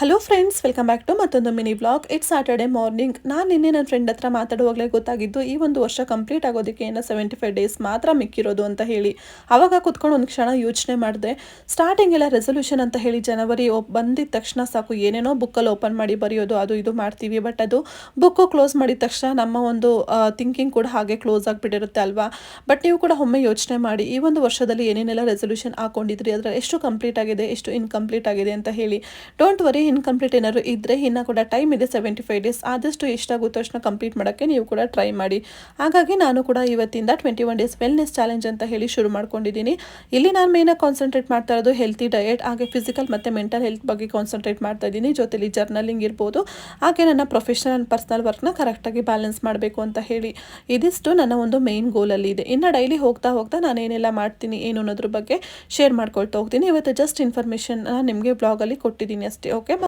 Hello friends welcome back to ಮತ್ತೊಂದು mini blog it's Saturday morning ನಾನು ನಿನ್ನೆ ನನ್ನ ಫ್ರೆಂಡ್ ಹತ್ರ ಮಾತಾಡುವಾಗಲೇ ಗೊತ್ತಾಗಿದ್ದು, ಈ ಒಂದು ವರ್ಷ ಕಂಪ್ಲೀಟ್ ಆಗೋದಕ್ಕೆ ಏನೋ ಸೆವೆಂಟಿ ಫೈವ್ ಡೇಸ್ ಮಾತ್ರ ಮಿಕ್ಕಿರೋದು ಅಂತ ಹೇಳಿ. ಆವಾಗ ಕುತ್ಕೊಂಡು ಒಂದು ಕ್ಷಣ ಯೋಚನೆ ಮಾಡಿದೆ. ಸ್ಟಾರ್ಟಿಂಗ್ ಎಲ್ಲ ರೆಸೊಲ್ಯೂಷನ್ ಅಂತ ಹೇಳಿ ಜನವರಿ ಬಂದಿದ ತಕ್ಷಣ ಸಾಕು, ಏನೇನೋ ಬುಕ್ಕಲ್ಲಿ ಓಪನ್ ಮಾಡಿ ಬರೆಯೋದು, ಅದು ಇದು ಮಾಡ್ತೀವಿ. ಬಟ್ ಅದು ಬುಕ್ಕು ಕ್ಲೋಸ್ ಮಾಡಿದ ತಕ್ಷಣ ನಮ್ಮ ಒಂದು ಥಿಂಕಿಂಗ್ ಕೂಡ ಹಾಗೆ ಕ್ಲೋಸ್ ಆಗಿಬಿಟ್ಟಿರುತ್ತೆ ಅಲ್ವಾ? ಬಟ್ ನೀವು ಕೂಡ ಒಮ್ಮೆ ಯೋಚನೆ ಮಾಡಿ, ಈ ಒಂದು ವರ್ಷದಲ್ಲಿ ಏನೇನೆಲ್ಲ ರೆಸೊಲ್ಯೂಷನ್ ಹಾಕೊಂಡಿದ್ರಿ ಅದರ ಎಷ್ಟು ಕಂಪ್ಲೀಟ್ ಆಗಿದೆ, ಎಷ್ಟು ಇನ್ಕಂಪ್ಲೀಟ್ ಆಗಿದೆ ಅಂತ ಹೇಳಿ. ಡೋಂಟ್ ವರಿ ಇನ್ಕಂಪ್ಲೀಟ್ ಏನಾದ್ರು ಇದ್ದರೆ ಇನ್ನೂ ಕೂಡ ಟೈಮ್ ಇದೆ ಸೆವೆಂಟಿ ಫೈವ್ ಡೇಸ್ ಆದಷ್ಟು ಎಷ್ಟಾಗುತ್ತೋ ಅಷ್ಟನ್ನ ಕಂಪ್ಲೀಟ್ ಮಾಡೋಕ್ಕೆ ನೀವು ಕೂಡ ಟ್ರೈ ಮಾಡಿ. ಹಾಗಾಗಿ ನಾನು ಕೂಡ ಇವತ್ತಿಂದ twenty one days wellness challenge ಅಂತ ಹೇಳಿ ಶುರು ಮಾಡ್ಕೊಂಡಿದ್ದೀನಿ. ಇಲ್ಲಿ ನಾನು ಮೇನಾಗಿ ಕಾನ್ಸಂಟ್ರೇಟ್ ಮಾಡ್ತಾ ಇರೋದು ಹೆಲ್ತಿ ಡಯಟ್ ಹಾಗೆ ಫಿಸಿಕಲ್ ಮತ್ತು ಮೆಂಟಲ್ ಹೆಲ್ತ್ ಬಗ್ಗೆ ಕಾನ್ಸಂಟ್ರೇಟ್ ಮಾಡ್ತಾ ಇದ್ದೀನಿ. ಜೊತೆಲಿ ಜರ್ನಲಿಂಗ್ ಇರ್ಬೋದು. ಹಾಗೆ ನನ್ನ ಪ್ರೊಫೆಷನಲ್ ಆ್ಯಂಡ್ ಪರ್ಸ್ನಲ್ ವರ್ಕ್ನ ಕರೆಕ್ಟಾಗಿ ಬ್ಯಾಲೆನ್ಸ್ ಮಾಡಬೇಕು ಅಂತ ಹೇಳಿ. ಇದಿಷ್ಟು ನನ್ನ ಒಂದು ಮೇನ್ ಗೋಲಲ್ಲಿ ಇದೆ. ಇನ್ನು ಡೈಲಿ ಹೋಗ್ತಾ ಹೋಗ್ತಾ ನಾನು ಏನೆಲ್ಲ ಮಾಡ್ತೀನಿ, ಏನು ಅನ್ನೋದ್ರ ಬಗ್ಗೆ ಶೇರ್ ಮಾಡ್ಕೊಳ್ತಾ ಹೋಗ್ತೀನಿ. ಇವತ್ತು ಜಸ್ಟ್ ಇನ್ಫಾರ್ಮೇಷನ್ ನಿಮಗೆ ಬ್ಲಾಗಲ್ಲಿ ಕೊಟ್ಟಿದ್ದೀನಿ ಅಷ್ಟೇ ಓಕೆ